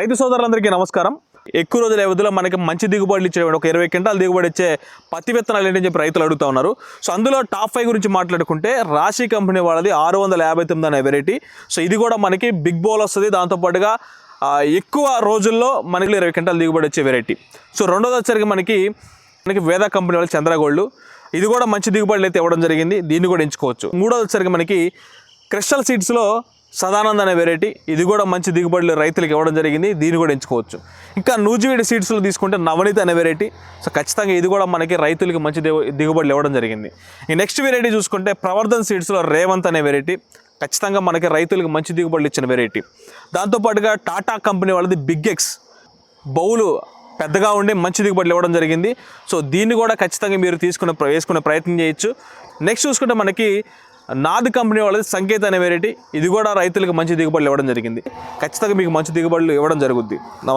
రైతు సోదరులందరికీ నమస్కారం. ఎక్కువ రోజుల వ్యవధిలో మనకి మంచి దిగుబడులు ఇచ్చే ఒక ఇరవై క్వింటాలు దిగుబడి ఇచ్చే పత్తి విత్తనాలు ఏంటని చెప్పి రైతులు అడుగుతా ఉన్నారు. సో అందులో టాప్ ఫైవ్ గురించి మాట్లాడుకుంటే రాశి కంపెనీ వాళ్ళది ఆరు వందల యాభై తొమ్మిది అనే వెరైటీ. సో ఇది కూడా మనకి బిగ్ బోల్ వస్తుంది. దాంతోపాటుగా ఎక్కువ రోజుల్లో మనకి ఇరవై క్వింటాలు దిగుబడి వచ్చే వెరైటీ. సో రెండోది వచ్చరికి మనకి మనకి వేద కంపెనీ వాళ్ళు చంద్రగోల్డ్ ఇది కూడా మంచి దిగుబడులు అయితే ఇవ్వడం జరిగింది. దీన్ని కూడా ఎంచుకోవచ్చు. మూడోది వచ్చరికి మనకి క్రిస్టల్ సీడ్స్లో సదానంద్ అనే వెరైటీ ఇది కూడా మంచి దిగుబడులు రైతులకు ఇవ్వడం జరిగింది. దీన్ని కూడా ఎంచుకోవచ్చు. ఇంకా నూజివీడి సీడ్స్లో తీసుకుంటే నవనీత్ అనే వెరైటీ సో ఖచ్చితంగా ఇది కూడా మనకి రైతులకి మంచి దిగు దిగుబడులు ఇవ్వడం జరిగింది. ఈ నెక్స్ట్ వెరైటీ చూసుకుంటే ప్రవర్ధన్ సీడ్స్లో రేవంత్ అనే వెరైటీ ఖచ్చితంగా మనకి రైతులకు మంచి దిగుబడులు ఇచ్చిన వెరైటీ దాంతోపాటుగా టాటా కంపెనీ వాళ్ళది బిగ్ ఎక్స్ బౌలు పెద్దగా ఉండి మంచి దిగుబడులు ఇవ్వడం జరిగింది. సో దీన్ని కూడా ఖచ్చితంగా మీరు తీసుకునే ప్ర- వేసుకునే ప్రయత్నం చేయొచ్చు. నెక్స్ట్ చూసుకుంటే మనకి నాది కంపెనీ వాళ్ళది సంకేత్ అనే వెరైటీ ఇది కూడా రైతులకు మంచి దిగుబడులు ఇవ్వడం జరిగింది. ఖచ్చితంగా మీకు మంచి దిగుబడులు ఇవ్వడం జరుగుద్ది. నమస్తే